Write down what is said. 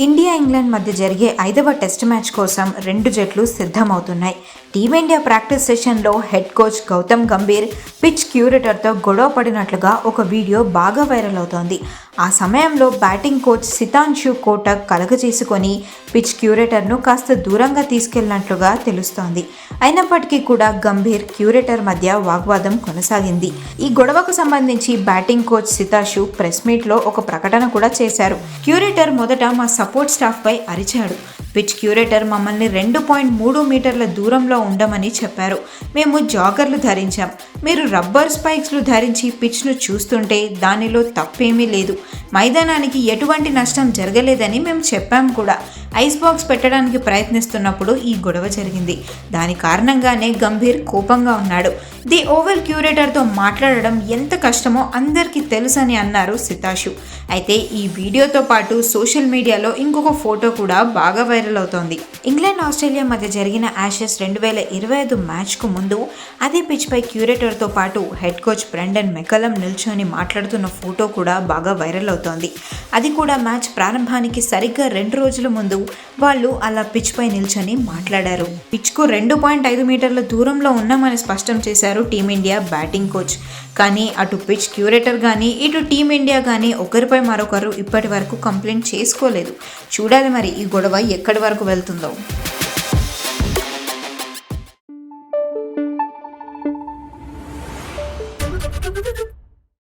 India England మధ్య జరిగే ఐదవ టెస్ట్ మ్యాచ్ కోసం రెండు జట్లు సిద్ధమవుతున్నాయి. టీమిండియా ప్రాక్టీస్ సెషన్లో head coach Gautam Gambhir pitch క్యూరేటర్తో గొడవ పడినట్లుగా ఒక వీడియో బాగా వైరల్ అవుతోంది. ఆ సమయంలో బ్యాటింగ్ కోచ్ సితాంశు కోటక్ కలగజేసుకొని పిచ్ క్యూరేటర్ను కాస్త దూరంగా తీసుకెళ్ళినట్లుగా తెలుస్తోంది. అయినప్పటికీ కూడా గంభీర్ క్యూరేటర్ మధ్య వాగ్వాదం కొనసాగింది. ఈ గొడవకు సంబంధించి బ్యాటింగ్ కోచ్ సితాషు ప్రెస్ మీట్లో ఒక ప్రకటన కూడా చేశారు. క్యూరేటర్ మొదట మా సపోర్ట్ స్టాఫ్పై అరిచాడు. పిచ్ క్యూరేటర్ మమ్మల్ని రెండు పాయింట్ మూడు మీటర్ల దూరంలో ఉండమని చెప్పారు. మేము జాగర్లు ధరించాం. మీరు రబ్బర్ స్పైక్స్లు ధరించి పిచ్ను చూస్తుంటే దానిలో తప్పేమీ లేదు. మైదానానికి ఎటువంటి నష్టం జరగలేదని మేము చెప్పాం కూడా. ఐస్ బాక్స్ పెట్టడానికి ప్రయత్నిస్తున్నప్పుడు ఈ గొడవ జరిగింది. దాని కారణంగానే గంభీర్ కోపంగా ఉన్నాడు. ది ఓవెల్ క్యూరేటర్తో మాట్లాడడం ఎంత కష్టమో అందరికీ తెలుసని అన్నారు సితాషు. అయితే ఈ వీడియోతో పాటు సోషల్ మీడియాలో ఇంకొక ఫోటో కూడా బాగా వైరల్ అవుతోంది. ఇంగ్లాండ్ ఆస్ట్రేలియా మధ్య జరిగిన యాషెస్ రెండు వేల ఇరవై ఐదు మ్యాచ్కు ముందు అదే పిచ్పై క్యూరేటర్తో పాటు హెడ్ కోచ్ బ్రెండన్ మెకలం నిల్చొని మాట్లాడుతున్న ఫోటో కూడా బాగా వైరల్ అవుతుంది. జరుగుతోంది అది కూడా మ్యాచ్ ప్రారంభానికి సరిగ్గా రెండు రోజుల ముందు వాళ్ళు అలా పిచ్ పై నిల్చొని మాట్లాడారు. పిచ్కు రెండు పాయింట్ ఐదు మీటర్ల దూరంలో ఉన్నామని స్పష్టం చేశారు టీమిండియా బ్యాటింగ్ కోచ్. కానీ అటు పిచ్ క్యూరేటర్ కానీ ఇటు టీమిండియా కానీ ఒకరిపై మరొకరు ఇప్పటి వరకు కంప్లైంట్ చేసుకోలేదు. చూడాలి మరి ఈ గొడవ ఎక్కడి వరకు వెళ్తుందో.